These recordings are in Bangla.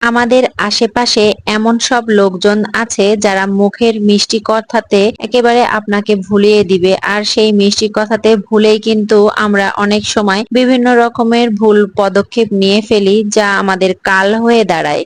আমাদের আশেপাশে এমন সব লোকজন আছে যারা মুখের মিষ্টি কথাতে একেবারে আপনাকে ভুলিয়ে দিবে। আর সেই মিষ্টি কথাতে ভুলেই কিন্তু আমরা অনেক সময় বিভিন্ন রকমের ভুল পদক্ষেপ নিয়ে ফেলি যা আমাদের কাল হয়ে দাঁড়ায়।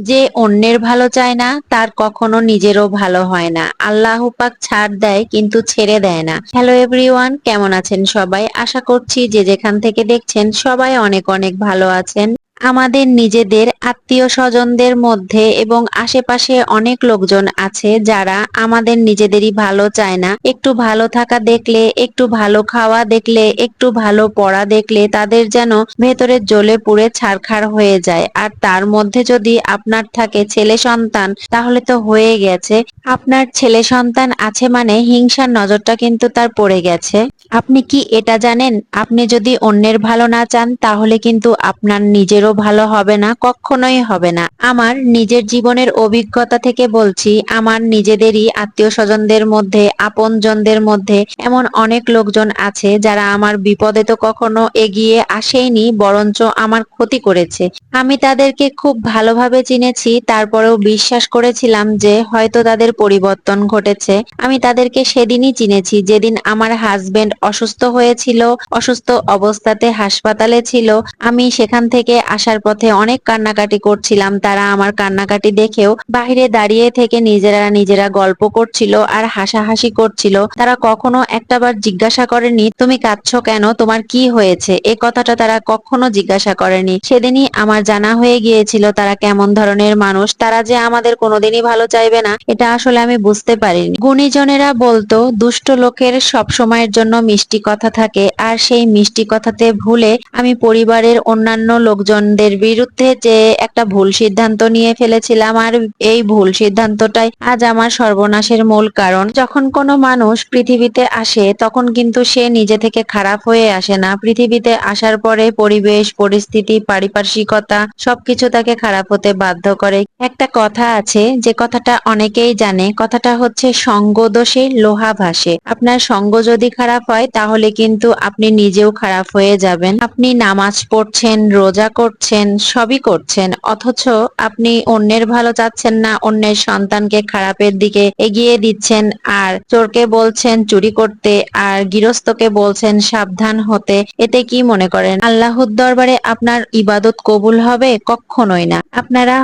যে অন্যের ভালো চায় না, তার কখনো নিজেরও ভালো হয় না। আল্লাহ পাক ছাড় দেয় কিন্তু ছেড়ে দেয় না। হ্যালো এভরিওয়ান, কেমন আছেন সবাই? আশা করছি যে যেখান থেকে দেখছেন সবাই অনেক অনেক ভালো আছেন। আমাদের নিজেদের আত্মীয় স্বজনদের মধ্যে এবং আশেপাশে অনেক লোকজন আছে যারা আমাদের নিজেদেরই ভালো চায় না। একটু ভালো থাকা দেখলে, একটু ভালো খাওয়া দেখলে, একটু ভালো পড়া দেখলে তাদের যেন ভেতরে জ্বলে পুড়ে ছারখার হয়ে যায়। আর তার মধ্যে যদি আপনার থাকে ছেলে সন্তান, তাহলে তো হয়ে গেছে। আপনার ছেলে সন্তান আছে মানে হিংসার নজরটা কিন্তু তার পড়ে গেছে। আপনি কি এটা জানেন? আপনি যদি অন্যের ভালো না চান, তাহলে কিন্তু আপনার নিজেরও ভালো হবে না, কখনোই হবে না। আমার নিজের জীবনের অভিজ্ঞতা থেকে বলছি, আমার নিজেদেরই আত্মীয় স্বজনদের মধ্যে, আপনজনদের মধ্যে এমন অনেক লোকজন আছে যারা আমার বিপদে তো কখনো এগিয়ে আসেইনি, বরঞ্চ আমার ক্ষতি করেছে। আমি তাদেরকে খুব ভালোভাবে চিনেছি, তারপরেও বিশ্বাস করেছিলাম যে হয়তো তাদের পরিবর্তন ঘটেছে। আমি তাদেরকে সেদিনই চিনেছি, যেদিন আমার হাজবেন্ড অসুস্থ হয়েছিল, অসুস্থ অবস্থাতে হাসপাতালে ছিল। আমি সেখান থেকে আসার পথে অনেক কান্নাকাটি করছিলাম। তারা আমার কান্নাকাটি দেখেও বাইরে দাঁড়িয়ে থেকে নিজেরা নিজেরা গল্প করছিল আর হাসাহাসি করছিল। তারা কখনো একটাবার জিজ্ঞাসা করেনি, তুমি কাঁদছো কেন? তোমার কি হয়েছে? এ কথাটা তারা কখনো জিজ্ঞাসা করেনি। সেদিনই আমার জানা হয়ে গিয়েছিল তারা কেমন ধরনের মানুষ। তারা যে আমাদের কোনোদিনই ভালো চাইবে না, এটা আসলে আমি বুঝতে পারিনি। গুণীজনেরা বলতো, দুষ্ট লোকের সব সময়ের জন্য মিষ্টি কথা থাকে, আর সেই মিষ্টি কথাতে ভুলে আমি পরিবারের অন্যান্য লোকজনদের বিরুদ্ধে যে একটা ভুল সিদ্ধান্ত নিয়ে ফেলেছিলাম, আর এই ভুল সিদ্ধান্তটাই আজ আমার সর্বনাশের মূল কারণ। যখন কোনো মানুষ পৃথিবীতে আসে, তখন কিন্তু সে নিজে থেকে খারাপ হয়ে আসে না। পৃথিবীতে আসার পরে পরিবেশ, পরিস্থিতি, পারিপার্শ্বিকতা, সবকিছু তাকে খারাপ হতে বাধ্য করে। একটা কথা আছে, যে কথাটা অনেকেই জানে, কথাটা হচ্ছে সঙ্গ দোষে লোহা ভাসে। আপনার সঙ্গ যদি খারাপ হয়, তাহলে কিন্তু আপনি নিজেও খারাপ হয়ে যাবেন। আপনি নামাজ পড়ছেন, রোজা করছেন, সবই করছেন, অথচ আপনি অন্যের ভালো চাচ্ছেন না, অন্যের সন্তানকে খারাপের দিকে এগিয়ে দিচ্ছেন, আর চোরকে বলছেন চুরি করতে, আর গৃহস্থকে বলছেন সাবধান হতে, এতে কি মনে করেন? আল্লাহর দরবারে আপনার ইবাদত কবুল হবে? কখনোই না। আপনারা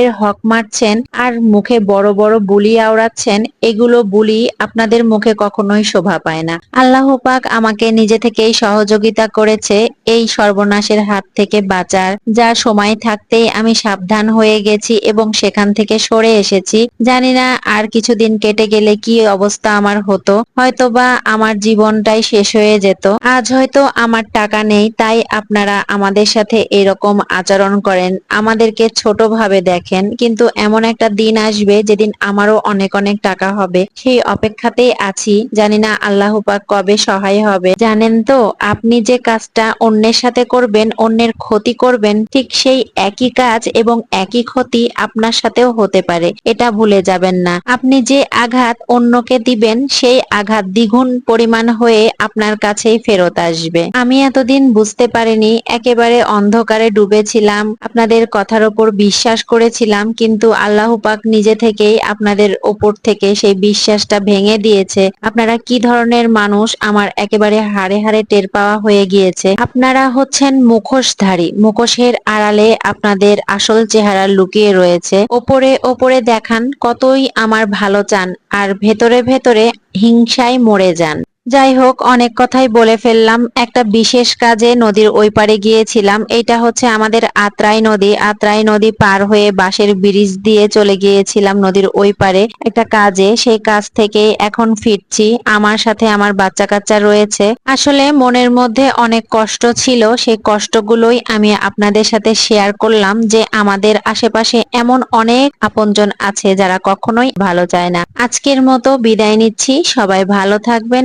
হকদারের হক মারছেন আর মুখে বড় বড় বুলি আওড়াচ্ছেন, এগুলো বুলি আপনাদের মুখে কখনোই শোভা পায় না। আল্লাহ পাক আমাকে নিজে থেকেই সহযোগিতা করেছে এই সর্বনাশের হাত থেকে বাঁচার। যার সময় থাকতেই আমি সাবধান হয়ে গেছি এবং সেখান থেকে সরে এসেছি। জানি না আর কিছুদিন কেটে গেলে কি অবস্থা আমার হতো, হয়তোবা আমার জীবনটাই শেষ হয়ে যেত। আজ হয়তো আমার টাকা নেই, তাই আপনারা আমাদের সাথে এরকম আচরণ করেন। আমাদেরকে ছোট ভাবে দেখেন, কিন্তু এমন একটা দিন আসবে যেদিন আমারও অনেক অনেক টাকা হবে। সেই অপেক্ষাতেই আছি, জানি না আল্লাহ পাক কবে সহায় হবে। জানেন তো, আপনি যে কাজটা অন্যের সাথে করবেন, অন্যের ক্ষতি করবেন, ঠিক সেই একই কাজ এবং একই ক্ষতি আপনার সাথেও হতে পারে। এটা ভুলে যাবেন না। আপনি যে আঘাত অন্যকে দিবেন, সেই আঘাত দ্বিগুণ পরিমাণ হয়ে আপনার কাছেই ফেরত আসবে। আমি এতদিন বুঝতে পারিনি, একেবারে অন্ধকারে ডুবেছিলাম। আপনাদের কথার ওপর বিশ্বাস করেছিলাম, কিন্তু আল্লাহ পাক নিজে থেকেই আপনাদের ওপর থেকে সেই বিশ্বাসটা ভেঙে দিয়েছে। আপনারা কি ধরনের মানুষ? আমার একেবারে হাড়ে হাড়ে টের পাওয়া হয়ে গিয়েছে। আপনারা হচ্ছেন মুখোশধারী। মুখোশের আড়ালে আপনাদের আসল চেহারা লুকিয়ে রয়েছে। ওপরে ওপরে দেখান, কতই আমার ভালো চান, আর ভেতরে ভেতরে হিংসায় মরে যান। যাই হোক অনেক কথাই বলে ফেললাম। একটা বিশেষ কাজে নদীর ওই পারে গিয়েছিলাম। এটা হচ্ছে আমাদের আত্রাই নদী। আত্রাই নদী পার হয়ে বাঁশের ব্রিজ দিয়ে চলে গিয়েছিলাম নদীর ওই পারে একটা কাজে, সেই কাজ থেকে এখন ফিরছি। আমার সাথে আমার বাচ্চা কাচ্চা রয়েছে। আসলে মনের মধ্যে অনেক কষ্ট ছিল। সেই কষ্টগুলোই আমি আপনাদের সাথে শেয়ার করলাম যে আমাদের আশেপাশে এমন অনেক আপনজন আছে যারা কখনোই ভালো চায় না। আজকের মতো বিদায় নিচ্ছি। সবাই ভালো থাকবেন